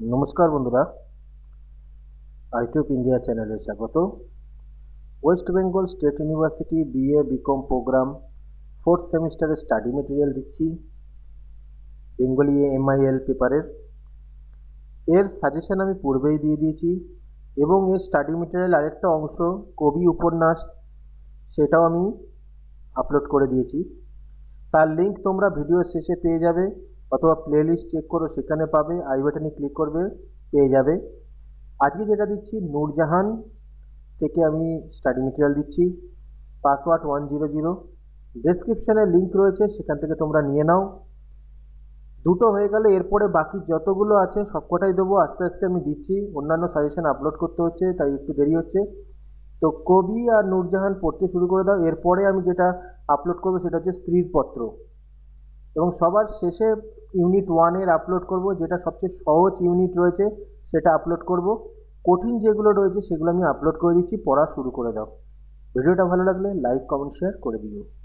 নমস্কার বন্ধুরা। আইটিউব ইন্ডিয়া চ্যানেলে স্বাগত। West Bengal State University BA BCom program fourth সেমিস্টারের স্টাডি মেটেরিয়াল দিচ্ছি। বেঙ্গলি এমআইএল পেপারের এর। সাজেশন আমি পূর্বেই দিয়ে দিয়েছি এবং এর স্টাডি মেটেরিয়াল আরেকটা অংশ কবি উপন্যাস সেটাও আমি আপলোড করে দিয়েছি। তার লিঙ্ক তোমরা ভিডিও শেষে পেয়ে যাবে। অথবা প্লেলিস্ট চেক করো, সেখানে পাবে আই বাটনে ক্লিক করবে, পেয়ে যাবে। আজকে যেটা দিচ্ছি, নূরজাহান থেকে আমি স্টাডি মেটেরিয়াল দিচ্ছি। পাসওয়ার্ড ওয়ান জিরো জিরো ডেসক্রিপশানে লিঙ্ক রয়েছে, সেখান থেকে তোমরা নিয়ে নাও। দুটো হয়ে গেলে, এরপরে বাকি যতগুলো আছে, সবকটাই দেবো। আস্তে আস্তে আমি দিচ্ছি, অন্যান্য সাজেশন আপলোড করতে হচ্ছে, তাই একটু দেরি হচ্ছে। তো কবি আর নূরজাহান পড়তে শুরু করে দাও। এরপরে আমি যেটা আপলোড করব, সেটা হচ্ছে স্ত্রীর পত্র। এবং সবার শেষে ইউনিট ওয়ানের আপলোড করব, যেটা সবচেয়ে সহজ ইউনিট রয়েছে, সেটা আপলোড করব। কঠিন যেগুলো রয়েছে, সেগুলো আমি আপলোড করে দিচ্ছি, পড়া শুরু করে দাও। ভিডিওটা ভালো লাগলে লাইক কমেন্ট শেয়ার করে দিও।